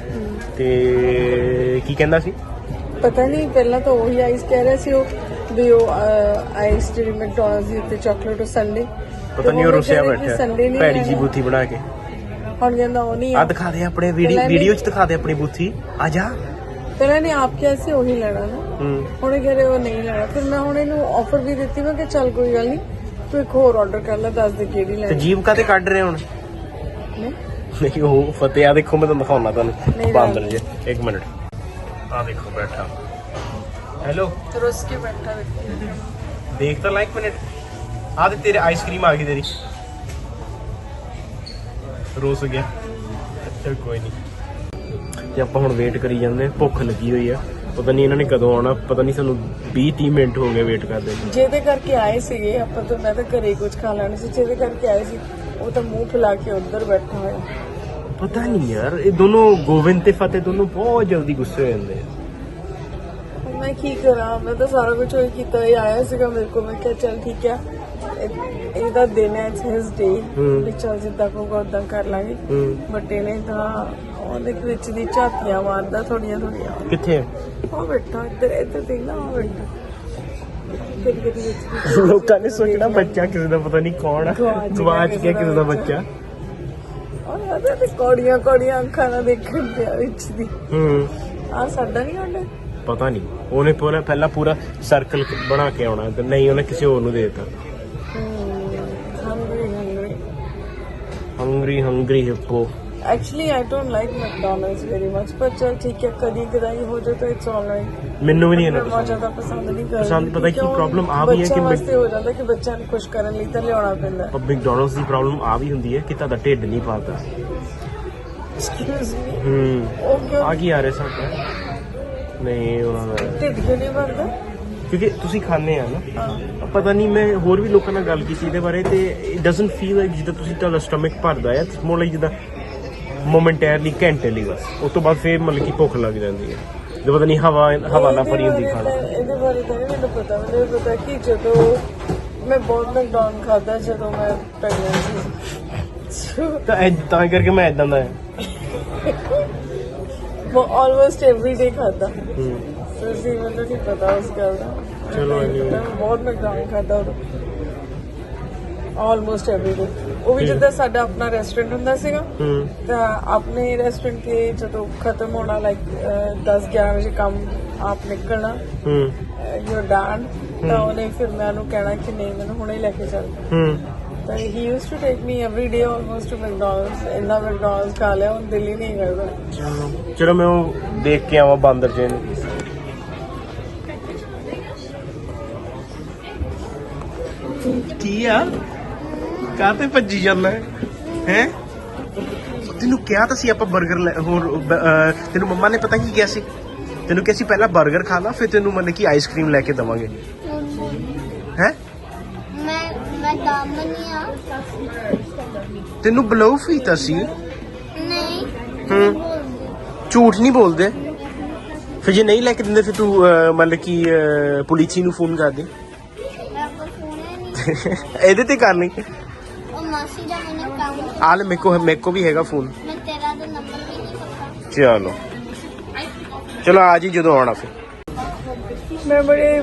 ਤੇ ਕੀ ਕਹਿੰਦਾ ਸੀ? ਪਤਾ ਨਹੀਂ ਪਹਿਲਾਂ ਤਾਂ ਉਹੀ ਆਈਸ ਕਹਿ ਰਿਹਾ ਸੀ ਉਹ ਵੀ ਉਹ ਆਈਸ ਜਿਹੜੀ ਮੈਕਡੋਨਲਡਸ ਦੀ ਉੱਤੇ ਚਾਕਲੇਟ ਉਹ ਸੰਡੇ ਪਤਾ ਨਹੀਂ ਉਹ ਰੁੱਸਿਆ ਬੈਠਾ ਸੰਡੇ ਨਹੀਂ ਭੈੜੀ ਜੀ ਬੂਥੀ ਬਣਾ ਕੇ। ਹੁਣ ਕਹਿੰਦਾ ਉਹ ਨਹੀਂ ਆ ਆ। ਦਿਖਾ ਦੇ ਆਪਣੇ ਵੀਡੀਓ ਚ ਦਿਖਾ ਦੇ ਆਪਣੀ ਬੂਥੀ। ਆ ਜਾ। ਪਹਿਲਾਂ ਨੇ ਆਪ ਕਿਹਾ ਸੀ ਉਹੀ ਲੈਣਾ ਨਾ। ਹੁਣ ਇਹ ਕਹਿੰਦੇ ਉਹ ਨਹੀਂ ਲੈਣਾ। ਫਿਰ ਮੈਂ ਹੁਣ ਇਹਨੂੰ ਆਫਰ ਵੀ ਦਿੱਤੀ ਮੈਂ ਕਿ ਚੱਲ ਕੋਈ ਗੱਲ ਨਹੀਂ। ਤੂੰ ਇੱਕ ਹੋਰ ਆਰਡਰ ਕਰ ਲੈ ਦੱਸ ਦੇ ਕਿਹੜੀ ਤੇ ਲੈਣੀ ਜੀਵ ਕਾਤੇ ਕੱਢ ਰਹੇ ਹੁਣ? ਨਹੀਂ। ਨਹੀਂ ਉਹ ਫਤਿਹ ਆ ਦੇਖੋ ਮੈਂ ਤੁਹਾਨੂੰ ਦਿਖਾਉਣਾ ਤੁਹਾਨੂੰ। ਨਹੀਂ ਬਾਂਦਰ ਜੇ ਇੱਕ ਮਿੰਟ। ਆ ਦੇਖੋ ਬੈਠਾ। ਹੈਲੋ ਰੁੱਸ ਕੇ ਬੈਠਾ ਵੇਖੀ ਦੇਖ ਤਾਂ ਲਾਈਕ ਮਿੰਟ। ਆ ਤੇ ਤੇਰੇ ਆਈਸਕ੍ਰੀਮ ਆ ਗਈ ਤੇਰੀ। ਰੋਸ ਗਿਆ। ਚਲ ਕੋਈ ਨਹੀਂ। ਤੇ ਆਪਾਂ ਹੁਣ ਵੇਟ ਕਰੀ ਜਾਂਦੇ ਹਾਂ। ਭੁੱਖ ਲੱਗੀ ਹੋਈ ਆ। ਪਤਾ ਨਹੀਂ ਇਹਨਾਂ ਨੇ ਕਦੋਂ ਆਉਣਾ ਪਤਾ ਨਹੀਂ ਸਾਨੂੰ 20 30 ਮਿੰਟ ਹੋ ਗਏ ਵੇਟ ਕਰਦੇ ਨੂੰ। ਜਿਹਦੇ ਕਰਕੇ ਆਏ ਸੀਗੇ ਆਪਾਂ ਤਾਂ ਮੈਂ ਤਾਂ ਘਰੇ ਕੁਝ ਖਾ ਲੈਣਾ ਸੀ ਜਿਹਦੇ ਕਰਕੇ ਆਏ ਸੀ ਉਹ ਤਾਂ ਮੂੰਹ ਫੁਲਾ ਕੇ ਉੱਧਰ ਬੈਠਾ ਹੋਇਆ ਪਤਾ ਨਹੀਂ ਯਾਰ ਇਹ ਦੋਨੋਂ ਗੋਵਿੰਦ ਤੇ ਫਤਿਹ ਦੋਨੋਂ ਬਹੁਤ ਜਲਦੀ ਗੁੱਸੇ ਹੋ ਜਾਂਦੇ ਆ ਹੁਣ ਮੈਂ ਕੀ ਕਰਾਂ ਮੈਂ ਤਾਂ ਸਾਰਾ ਕੁਝ ਉਹੀ ਕੀਤਾ ਇਹ ਆਇਆ ਸੀਗਾ ਮੇਰੇ ਕੋਲ ਮੈਂ ਕਿਹਾ ਚੱਲ ਠੀਕ ਹੈ ਇਹ- ਇਹਦਾ ਦਿਨ ਹੈ ਇਟਸ ਡੇ ਹੂੰ। ਵੀ ਚੱਲ ਜਿੱਦਾਂ ਕਹੂਗਾ ਉਦਾਂ ਕਰ ਲਾਂਗੇ ਹੂੰ ਬਟ ਇਹਨੇ ਤਾਂ ਉਹਦੇ ਵਿੱਚ ਦੀ ਝਾਤੀਆਂ ਮਾਰਦਾ ਥੋੜੀਆਂ ਥੋੜੀਆਂ ਕਿੱਥੇ? ਉਹ ਬੈਠਾ ਇੱਧਰ ਇੱਧਰ ਦੇਖ ਨਾ ਉਹ ਬੈਠਾ। ਕਦੀ ਕਦੀ ਵਿੱਚ ਦੀ- ਲੋਕਾਂ ਨੇ ਸੋਚਣਾ ਬੱਚਾ ਕਿਸੇ ਦਾ ਪਤਾ ਨਹੀਂ ਕੌਣ ਆ। ਗਵਾਚ ਗਿਆ ਕਿਸੇ ਦਾ ਬੱਚਾ। ਬੱਚਾ। ਉਹ ਉਹਦੇ ਤੇ ਕੋੜੀਆਂ ਕੋੜੀਆਂ ਅੱਖਾਂ ਨਾਲ ਦੇਖਣ ਤੇ ਵਿੱਚ ਦੀ। ਹੂੰ। ਆ ਸਾਡਾ ਨਹੀਂ ਆਂਦਾ ਪਤਾ ਨਹੀਂ। ਉਹਨੇ ਪੂਰਾ ਪਹਿਲਾਂ ਪੂਰਾ ਸਰਕਲ ਬਣਾ ਕੇ ਆਉਣਾ ਤੇ ਨਹੀਂ ਉਹਨੇ ਕਿਸੇ ਹੋਰ ਨੂੰ ਦੇ ਦਿੱਤਾ। Hungry hungry hungry hungry hippo Actually, I don't like McDonald's very much, but ਚਲ ਠੀਕ ਹੈ ਕਦੀ ਕਦਾਈ ਹੋ ਜਾਏ ਤਾਂ ਇਟਸ ਆਲਰਾਈਟ ਮੈਨੂੰ ਵੀ ਨਹੀਂ ਇਹਨਾਂ ਪਸੰਦ ਜ਼ਿਆਦਾ ਪਸੰਦ ਨਹੀਂ ਕਰਦੀ ਪਸੰਦ ਪਤਾ ਕੀ problem ਆ ਵੀ ਹੈ ਕਿ ਵਾਸਤੇ ਹੋ ਜਾਂਦਾ ਕਿ ਬੱਚਿਆਂ ਨੂੰ ਖੁਸ਼ ਕਰਨ ਲਈ ਤਾਂ ਲਿਆਉਣਾ ਪੈਂਦਾ ਪਰ ਮੈਕਡੋਨਲਡਸ ਦੀ ਪ੍ਰੋਬਲਮ ਆ ਵੀ ਹੁੰਦੀ ਹੈ ਕਿ ਤੁਹਾਡਾ ਢਿੱਡ ਨਹੀਂ ਭਰਦਾ ਐਕਸਕਿਊਜ਼ ਮੀ ਹੂੰ ਆ ਕੀ ਆ ਰਿਹਾ ਸਾਡਾ ਨਹੀਂ ਉਹਨਾਂ ਦਾ ਢਿੱਡ ਕਿਉਂ ਨਹੀਂ ਭਰਦਾ ਕਿਉਂਕਿ ਤੁਸੀਂ ਖਾਣੇ ਆ ਨਾ ਪਤਾ ਨਹੀਂ ਮੈਂ ਹੋਰ ਵੀ ਲੋਕਾਂ ਨਾਲ ਗੱਲ ਕੀਤੀ ਇਹਦੇ ਬਾਰੇ ਤੇ ਇਟ ਡਸਨਟ ਫੀਲ ਲਾਈਕ ਜਿੱਦਾਂ ਤੁਸੀਂ ਤੁਹਾਡਾ ਸਟਮਕ ਭਰਦਾ ਹੈ ਇਟਸ ਮੋਰ ਲਾਈਕ ਜਿੱਦਾਂ ਮੋਮੈਂਟਰਲੀ ਘੰਟੇ ਲਈ ਬਸ ਉਸ ਤੋਂ ਬਾਅਦ ਫੇਰ ਮਤਲਬ ਕਿ ਭੁੱਖ ਲੱਗ ਜਾਂਦੀ ਹੈ। ਜੇ ਪਤਾ ਨਹੀਂ ਹਵਾ ਹਵਾ ਨਾਲ ਭਰੀ ਹੁੰਦੀ ਖਾਣਾ। ਇਹਦੇ ਬਾਰੇ ਤਾਂ ਨਹੀਂ ਮੈਨੂੰ ਪਤਾ। ਮੈਨੂੰ ਪਤਾ ਕਿ ਜਦੋਂ ਮੈਂ ਬਹੁਤ ਮੈਕਡੋਨਲਡ ਖਾਦਾ ਜਦੋਂ ਮੈਂ ਪ੍ਰੈਗਨੈਂਟ ਸੀ। ਤਾਂ ਐ- ਤਾਂ ਕਰਕੇ ਮੈਂ ਇਦਾਂ ਦਾ ਹੈ। ਉਹ ਆਲਮੋਸਟ ਐਵਰੀ ਡੇ ਖਾਦਾ ਹੂੰ। ਸੋ ਸੀ ਮੈਨੂੰ ਨਹੀਂ ਪਤਾ ਉਸ ਗੱਲ ਦਾ। ਚਲੋ। ਮੈਂ ਬਹੁਤ ਮੈਕਡੋਨਲਡ ਖਾਦਾ ਉਦੋਂ ਆਲਮੋਸਟ ਐਵਰੀ ਡੇ ਉਹ ਵੀ ਜਿੱਦਾਂ ਸਾਡਾ ਆਪਣਾ ਰੈਸਟੋਰੈਂਟ ਹੁੰਦਾ ਸੀਗਾ ਤਾਂ ਆਪਣੇ ਰੈਸਟੋਰੈਂਟ ਕੇ ਜਦੋਂ ਖਤਮ ਹੋਣਾ ਲਾਈਕ 10 11 ਵਜੇ ਕੰਮ ਆਪ ਨਿਕਲਣਾ ਹੂੰ। ਯੂਰ ਡਨ ਤਾਂ ਉਹਨੇ ਫਿਰ ਮੈਨੂੰ ਕਹਿਣਾ ਕਿ ਨਹੀਂ ਮੈਨੂੰ ਹੁਣੇ ਲੈ ਕੇ ਚੱਲ। ਹੂੰ। ਤਾਂ ਹੀ use to take me every day almost to McDonald's ਇੰਨਾ ਮੈਕਡੋਨਲਡਸ ਖਾ ਲਿਆ ਹੁਣ ਦਿਲ ਨਹੀਂ ਕਰਦਾ। ਚਲੋ। ਚਲੋ ਮੈਂ ਉਹ ਦੇਖ ਕੇ ਆਵਾਂ ਬਾਂਦਰ ਜੇ ਨੂੰ ਕੀ ਆ? ਕਾਤੇ ਭੱਜੀ ਜਾਂਦਾ ਹੈ? ਹੈਂ? ਤੈਨੂੰ ਕਿਹਾ ਤਾਂ ਸੀ ਆਪਾਂ 버ਗਰ ਹੋਰ ਬ- ਅਹ, ਤੈਨੂੰ ਮੰਮਾ ਨੇ ਪਤਾ ਕੀ ਕਿਹਾ ਸੀ? ਤੈਨੂੰ ਕਿਹਾ ਸੀ ਪਹਿਲਾਂ 버ਗਰ ਖਾ ਲਾ ਫਿਰ ਤੈਨੂੰ ਮਤਲਬ ਕਿ ਆਈਸਕ੍ਰੀਮ ਲੈ ਕੇ ਦਵਾਂਗੇ। ਹੈ? ਮੈਂ ਮੈਂ ਦਾਮਨੀਆ ਤੈਨੂੰ ਬਲੋ ਫੀਤਾ ਸੀ? ਨਹੀਂ। ਹੂੰ। ਝੂਠ ਨਹੀਂ ਬੋਲਦੇ? ਫਿਰ ਜੇ ਨਹੀਂ ਲੈ ਕੇ ਦਿੰਦੇ ਫਿਰ ਤੂੰ ਅਹ, ਮਤਲਬ ਕਿ ਅਹ, ਪੁਲਿਸ ਨੂੰ ਫੋਨ ਕਰ ਦੇ। ਮੈਂ ਨਹੀਂ ਇਹਦੇ ਤੇ ਕਰ ਲਈ। ਉਹ ਮਾਸੀ ਦਾ ਮੈਨੂੰ ਕੰਮ। ਆਲ ਮੇਰੇ ਕੋ ਮੇਰੇ ਕੋ ਵੀ ਹੈਗਾ ਫੋਨ। ਮੈਂ ਤੇਰਾ ਤਾਂ ਨੰਬਰ ਵੀ ਨਹੀਂ ਪਤਾ। ਚਲੋ। ਚਲੋ ਆ ਜੀ ਜਦੋਂ ਆਉਣਾ ਫਿਰ। ਮੈਂ ਬੜੇ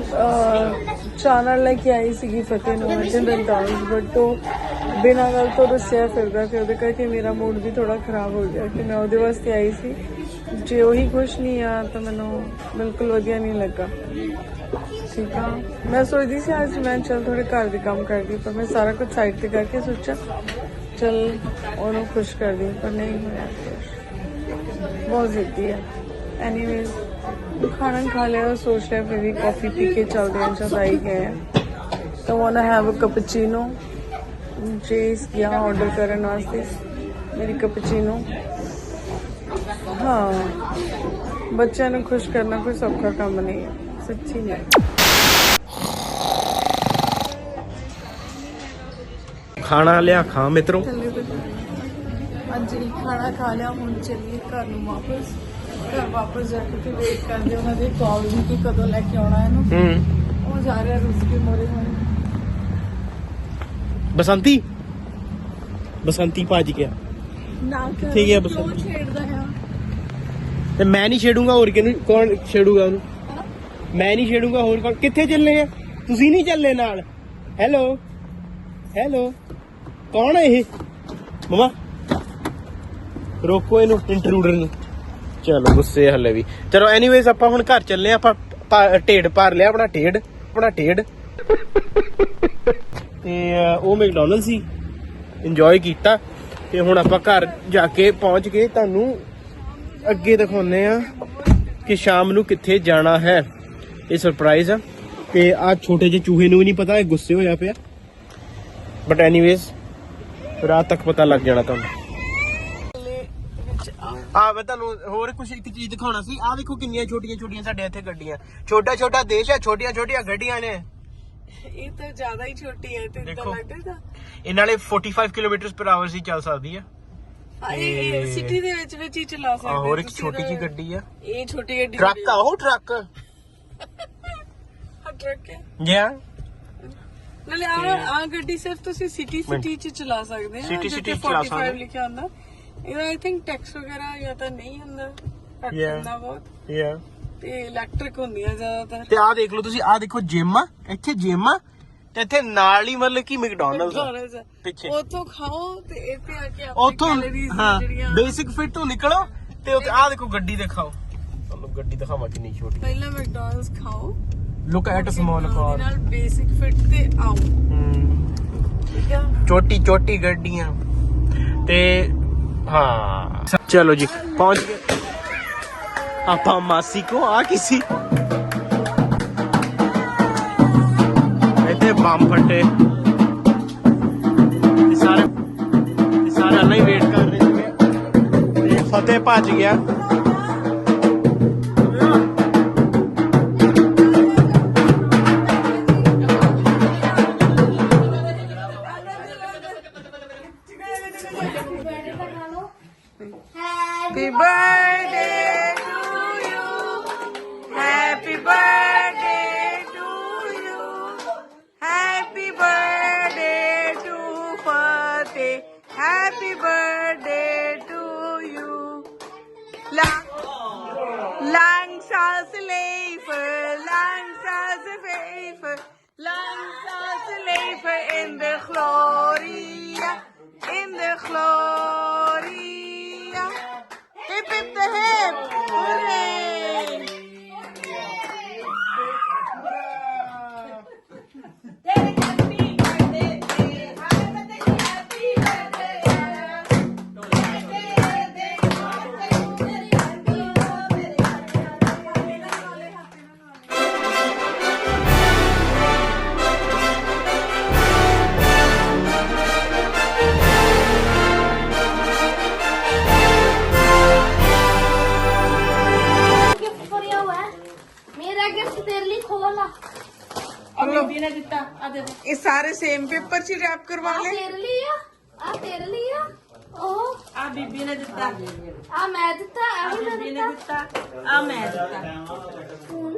ਚਾਨਣ ਲੈ ਕੇ ਆਈ ਸੀਗੀ ਫਤਿਹ ਨੂੰ ਅਰਜਨ ਡਾਂਸ ਬਟ ਉਹ ਬਿਨਾਂ ਗੱਲ ਤੋਂ ਰੁੱਸਿਆ ਫਿਰਦਾ ਤੇ ਉਹਦੇ ਕਰਕੇ ਮੇਰਾ ਮੂਡ ਵੀ ਥੋੜਾ ਖਰਾਬ ਹੋ ਗਿਆ ਕਿ ਮੈਂ ਉਹਦੇ ਵਾਸਤੇ ਆਈ ਸੀ। ਜੇ ਉਹੀ ਖੁਸ਼ ਨਹੀਂ ਆ ਤਾਂ ਮੈਨੂੰ ਬਿਲਕੁਲ ਵਧੀਆ ਨਹੀਂ ਲੱਗਾ। ਠੀਕ ਆ ਮੈਂ ਸੋਚਦੀ ਸੀ ਅੱਜ ਮੈਂ ਚਲ ਥੋੜੇ ਘਰ ਦੇ ਕੰਮ ਕਰਦੀ ਪਰ ਮੈਂ ਸਾਰਾ ਕੁਝ ਸਾਈਡ ਤੇ ਕਰਕੇ ਸੋਚਿਆ ਚਲ ਉਹਨੂੰ ਖੁਸ਼ ਕਰਦੀ ਪਰ ਨਹੀਂ ਹੋਇਆ ਖੁਸ਼ ਬਹੁਤ ਜ਼ਿੱਦੀ ਹੈ ਐਨੀਵੇਜ਼ ਖਾਣਾ ਖਾ ਲਿਆ और सोच रहे हैं फिर भी कॉफी पी के चलते हैं जब आई गए हैं तो वांट हैव अ कैपुचिनो चीज यहाँ ऑर्डर करने वास्ते मेरी कैपुचिनो हाँ ਬੱਚਿਆਂ ਨੂੰ ਖੁਸ਼ ਕਰਨਾ ਕੋਈ ਸੌਖਾ ਕੰਮ ਨਹੀਂ ਹੈ ਸੱਚੀ ਨਹੀਂ ਖਾਣਾ ਲਿਆ ਖਾ ਮਿੱਤਰੋ। ਅੱਜ ਹੀ ਖਾਣਾ ਖਾ ਲਿਆ ਹੁਣ ਚੱਲੀਏ ਘਰ ਨੂੰ ਵਾਪਸ। ਘਰ ਵਾਪਸ ਜਾ ਕੇ ਤੇ ਵੇਟ ਕਰਦੇ ਉਹਨਾਂ ਦੇ ਕਾਲ ਦੀ ਕਿ ਕਦੋਂ ਲੈ ਕੇ ਆਉਣਾ ਇਹਨੂੰ। ਹੂੰ। ਉਹ ਜਾ ਰਿਹਾ ਰੁੱਸ ਕੇ ਮੋਰੇ ਹੋਏ ਬਸੰਤੀ? ਬਸੰਤੀ ਭੱਜ ਗਿਆ। ਨਾ ਕਰ ਠੀਕ ਹੈ, ਕਿਉਂ ਬਸ। ਛੇੜਦਾ ਆ ਤੇ ਮੈਂ ਨਹੀਂ ਛੇੜੂਗਾ ਹੋਰ ਕਿਹਨੂੰ ਕੌਣ ਛੇੜੂਗਾ ਉਹਨੂੰ? ਮੈਂ ਨਹੀਂ ਛੇੜੂਗਾ ਹੋਰ ਕੌਣ? ਕਿੱਥੇ ਚੱਲੇ ਆ? ਤੁਸੀਂ ਨਹੀਂ ਚੱਲੇ ਨਾਲ? ਹੈਲੋ ਹੈਲੋ ਕੌਣ ਹੈ ਇਹ? ਮਮਾ, ਰੋਕੋ ਇਹਨੂੰ ਇੰਟਰੂਡਰ ਨੂੰ। ਚਲੋ, ਗੁੱਸੇ ਹਲੇ ਵੀ। ਚਲੋ ਐਨੀਵੇਜ਼ ਆਪਾਂ ਹੁਣ ਘਰ ਚੱਲੇ ਆ, ਆਪਾਂ ਢੇਡ ਭਰ ਲਿਆ, ਆਪਣਾ ਢੇਡ ਆਪਣਾ ਢੇਡ। ਤੇ ਉਹ ਮੈਕਡੋਨਲਡ ਸੀ। ਇੰਜੋਏ ਕੀਤਾ। ਤੇ ਹੁਣ ਆਪਾਂ ਘਰ ਜਾ ਕੇ ਪਹੁੰਚ ਕੇ ਤੁਹਾਨੂੰ ਅੱਗੇ ਦਿਖਾਉਨੇ ਆ ਕਿ ਸ਼ਾਮ ਨੂੰ ਕਿੱਥੇ ਜਾਣਾ ਹੈ। ਇਹ ਸਰਪ੍ਰਾਈਜ਼ ਆ। ਤੇ ਆ ਛੋਟੇ ਜਿਹੇ ਚੂਹੇ ਨੂੰ ਵੀ ਨਹੀਂ ਪਤਾ, ਇਹ ਗੁੱਸੇ ਹੋਇਆ ਪਿਆ। ਬਟ ਐਨੀਵੇਜ਼ ਰਾਤ ਤੱਕ ਪਤਾ ਲੱਗ ਜਾਣਾ ਤੁਹਾਨੂੰ। ਆ ਮੈਂ ਤੁਹਾਨੂੰ ਹੋਰ ਕੁਝ ਇੱਕ ਚੀਜ਼ ਦਿਖਾਉਣਾ ਸੀ। ਆ ਵੇਖੋ ਕਿੰਨੀਆਂ ਛੋਟੀਆਂ ਛੋਟੀਆਂ ਸਾਡੇ ਇੱਥੇ ਗੱਡੀਆਂ। ਛੋਟਾ ਛੋਟਾ ਦੇਸ਼ ਹੈ ਛੋਟੀਆਂ ਛੋਟੀਆਂ ਗੱਡੀਆਂ ਨੇ। ਇਹ ਤਾਂ ਜ਼ਿਆਦਾ ਹੀ ਛੋਟੀ ਹੈ ਤੇ। ਲੱਗਦਾ ਤਾਂ। ਇਹ ਨਾਲੇ 45 ਕਿਲੋਮੀਟਰ ਪਰ ਆਵਰ ਸੀ ਚੱਲ ਸਕਦੀ ਹਾਂ, ਇਹ ਤੇ- ਸਿਟੀ ਦੇ ਵਿੱਚ ਵਿੱਚ ਹੀ ਚਲਾ ਸਕਦੇ ਆ ਹੋਰ ਇੱਕ ਤੁਸੀਂ ਛੋਟੀ ਜਿਹੀ ਇਹਦਾ- ਗੱਡੀ ਆ। ਇਹ ਛੋਟੀ ਗੱਡੀ ਟਰੱਕ ਆ ਉਹ ਟਰੱਕ। ਹਾਂ ਟਰੱਕ ਹੈ। ਗਿਆ ਨਾਲੇ ਆ ਆ ਗੱਡੀ ਸਿਰਫ ਤੁਸੀਂ ਸਿਟੀ ਸਿਟੀ ਚ ਚਲਾ ਸਕਦੇ ਆ City- ਜਿੱਥੇ city ਚ ਚਲਾ 45 ਸਕਦੇ। ਲਿਖਿਆ ਹੁੰਦਾ। ਇਹਦਾ ਆਈ ਥਿੰਕ ਟੈਕਸ ਵਗੈਰਾ ਜਾਂ ਤਾਂ ਨਹੀਂ ਹੁੰਦਾ। ਘੱਟ Yeah. ਹੁੰਦਾ ਬਹੁਤ। ਯਾ ਤੇ ਇਲੈਕਟ੍ਰਿਕ ਹੁੰਦੀਆਂ ਜ਼ਿਆਦਾਤਰ। ਤੇ ਆ ਦੇਖ ਲਓ ਤੁਸੀਂ ਆ ਦੇਖੋ ਜਿਮ ਆ। ਇੱਥੇ ਜਿਮ ਆ ਤੇ ਇੱਥੇ ਨਾਲ ਹੀ ਮਤਲਬ ਕਿ ਮੈਕਡੋਨਲਡਸ ਆ। McDonald's ਆ। ਪਿੱਛੇ। ਉੱਥੋਂ ਖਾਓ ਤੇ ਇੱਥੇ ਆ ਕੇ ਆਪਣੇ ਉੱਥੋਂ calories ਹਾਂ ਜਿਹੜੀਆਂ ਬੇਸਿਕ ਫਿਟ ਤੋਂ ਨਿਕਲੋ ਤੇ ਉੱਥੇ ਆ ਦੇਖੋ ਗੱਡੀ ਦਿਖਾਓ। ਤੁਹਾਨੂੰ ਗੱਡੀ ਦਿਖਾਵਾਂ ਕਿੰਨੀ ਛੋਟੀ। ਪਹਿਲਾਂ ਮੈਕਡੋਨਲਡਸ ਖਾਓ। ਲੁੱਕ ਐਟ ਸਮਾਲ ਕਾਰ ਨਾਲ ਬੇਸਿਕ ਫਿਟ ਤੇ ਆਓ ਠੀਕ ਆ ਛੋਟੀ ਛੋਟੀ ਗੱਡੀਆਂ ਤੇ ਹਾਂ ਚਲੋ ਜੀ ਪਹੁੰਚ ਗਏ ਆਪਾਂ ਮਾਸੀ ਕੋ ਆ ਕਿਸੀ ਇੱਥੇ ਬੰਬ ਫਟੇ ਸਾਰੇ ਸਾਰੇ ਅੱਲਾ ਹੀ ਵੇਟ ਕਰ ਰਹੇ ਸੀਗੇ ਫਤਿਹ ਭੱਜ ਗਿਆ Happy birthday to you. Lang, lang zal ze leven, lang zal ze leven, lang zal ze leven in de gloria, in de gloria. Same paper 'ਚ ਰੈਪ ਕਰਵਾ ਆ ਲੈ ਆ ਆ ਤੇਰੇ ਲਈ ਆ ਉਹ ਆ ਬੀਬੀ ਨੇ ਦਿੱਤਾ। ਆ ਮੈਂ ਦਿੱਤਾ ਆ ਵੀ ਮੈਂ ਦਿੱਤਾ। ਆ ਮੈਂ ਦਿੱਤਾ।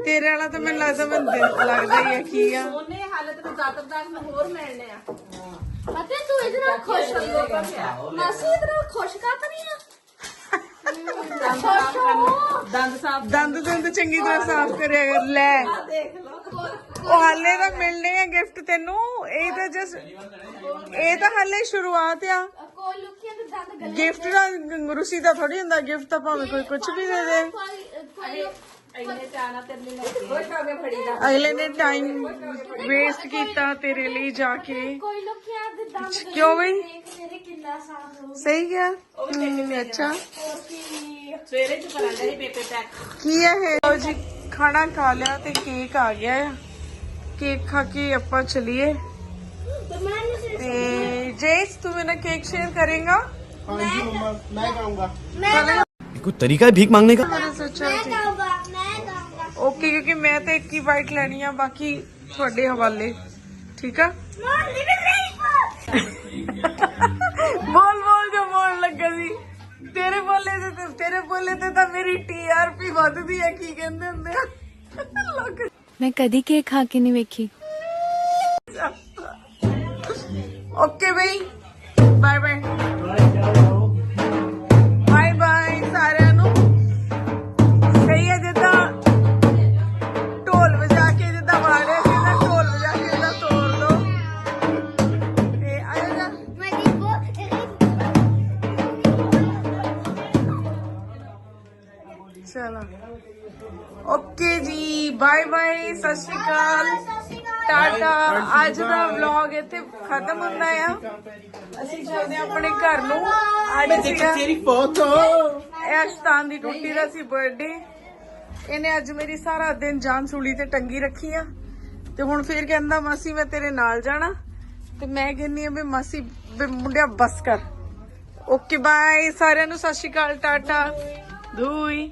ਤੇਰੇ ਵਾਲਾ ਤਾਂ ਮੈਨੂੰ ਲੱਗਦਾ ਮੈਨੂੰ ਲੱਗਦਾ ਹੀ ਹੈ ਕੀ ਆ। ਉਹਨੇ ਹਾਲਤ ਵਿੱਚ ਜ਼ਿਆਦਾ ਦਾਗ ਨੂੰ ਹੋਰ ਲੈਣੇ ਆ। ਅਤੇ ਤੂੰ ਇਹਦੇ ਖੁਸ਼ ਹੋ। ਗਿਆ ਮਾਸੀ ਇਹਦੇ ਨਾਲ ਖੁਸ਼ ਕਾਤ ਨਹੀਂ ਆ? ਖੁਸ਼ ਹੋ। ਦੰਦ ਸਾਫ਼ ਦੰਦ ਦੰਦ ਚੰਗੀ ਤਰ੍ਹਾਂ ਸਾਫ਼ ਕਰਿਆ ਕਰ ਲੈ। ਦੇਖ ਲਓ। ਉਹ ਹਾਲੇ ਤਾਂ ਮਿਲਣੇ ਆ ਗਿਫਟ ਤੈਨੂੰ। ਇਹ ਤਾਂ ਜਸ ਇਹ ਤਾਂ ਹਾਲੇ ਸ਼ੁਰੂਆਤ ਆ। ਕੋਈ ਲੁਕਿਆ ਤੇ ਦੰਦ ਗਲੇ ਗਿਫਟ ਦਾ ਰੁਸੀ ਦਾ ਥੋੜੀ ਹੁੰਦਾ ਗਿਫਟ ਤਾਂ ਭਾਵੇਂ ਕੋਈ ਕੁਝ ਵੀ ਦੇ ਦੇ। ਅਗਲੇ ਨੇ ਟਾਈਮ ਵੇਸਟ ਕੀਤਾ ਤੇਰੇ ਲਈ ਜਾ ਕੇ। ਕੋਈ ਲੁਕਿਆ ਤੇ ਦੰਦ ਗਲੇ ਕਿਉਂ ਬਈ? ਦੇਖ ਮੇਰੇ ਕਿੰਨਾ ਸਾਫ਼ ਹੋ ਸਹੀ ਗਿਆ ਅੱਛਾ। ਸਵੇਰੇ ਚ ਕਰਾਂਗਾ ਹੀ ਪੇਪੇ ਪੈਕ। ਕੀ ਹੈ ਇਹ? ਜੀ ਖਾਣਾ ਖਾ ਲਿਆ ਤੇ ਕੇਕ ਆ ਗਿਆ ਕੇਕ ਖਾ ਕੇ ਆਪਾਂ ਚਲੀਏ ਤੇ ਮੈਂ ਨਹੀਂ ਤੇ ਜੇਸ ਤੂੰ ਮੇਰਾ ਕੇਕ ਸ਼ੇਅਰ ਕਰੇਗਾ ਹਾਂਜੀ ਮੰਮਾ ਮੈਂ ਖਾਊਂਗਾ ਮੈਂ कोई तरीका है भीख मांगने का ਮੈਂ ਸੋਚਿਆ ਮੈਂ ਕਹੂੰਗਾ ਮੈਂ ਕਹੂੰਗਾ ਓਕੇ ਕਿਉਂਕਿ ਮੈਂ ਤਾਂ ਇੱਕ ਹੀ ਬਾਈਟ ਲੈਣੀ ਆ ਬਾਕੀ ਤੁਹਾਡੇ ਹਵਾਲੇ ਠੀਕ ਆ ਮਾਂ ਲਿਵਿੰਗ ਰੇਟ ਬੋਲ ਬੋਲ ਜੋ ਬੋਲ ਲੱਗਾ ਸੀ ਤੇਰੇ ਬੋਲੇ ਤੇ ਤੇ- ਤੇਰੇ ਬੋਲੇ ਤੇ ਤਾਂ ਮੇਰੀ ਟੀਆਰਪੀ ਵੱਧਦੀ ਆ ਕੀ ਕਹਿੰਦੇ ਹੁੰਦੇ ਆ ਲੋਕ ਮੈਂ ਕਦੀ ਕੇਕ ਖਾ ਕੇ ਨਹੀਂ ਵੇਖੀ। ਓਕੇ ਬਈ। Bye bye. ਬਾਏ ਚਲੋ ਓਕੇ ਜੀ ਬਾਏ ਬਾਏ ਸਤਿ ਸ਼੍ਰੀ ਅਕਾਲ। ਟਾਟਾ ਅੱਜ ਦਾ ਵਲੌਗ ਇੱਥੇ ਖਤਮ ਹੁੰਦਾ ਆ। ਅਸੀਂ ਚੱਲਦੇ ਹਾਂ ਆਪਣੇ ਘਰ ਨੂੰ। ਅੱਜ ਸੀਗਾ ਤੇਰੀ ਫੋਟੋ ਇਹ ਅਸ਼ਤਾਨ ਦੀ ਟੁੱਟੀ ਦਾ ਸੀ ਬਰਥਡੇ ਇਹਨੇ ਅੱਜ ਮੇਰੀ ਸਾਰਾ ਦਿਨ ਜਾਨ ਸੂਲੀ ਤੇ ਟੰਗੀ ਰੱਖੀ ਆ। ਤੇ ਹੁਣ ਫੇਰ ਕਹਿੰਦਾ ਮਾਸੀ ਮੈਂ ਤੇਰੇ ਨਾਲ ਜਾਣਾ। ਤੇ ਮੈਂ ਕਹਿੰਨੀ ਆ ਵੀ ਮਾਸੀ ਮੁੰਡਿਆ ਬਸ ਕਰ। ਓਕੇ ਬਾਏ ਸਾਰਿਆਂ ਨੂੰ ਸਤਿ ਸ਼੍ਰੀ ਅਕਾਲ ਟਾਟਾ। ਧੂਈ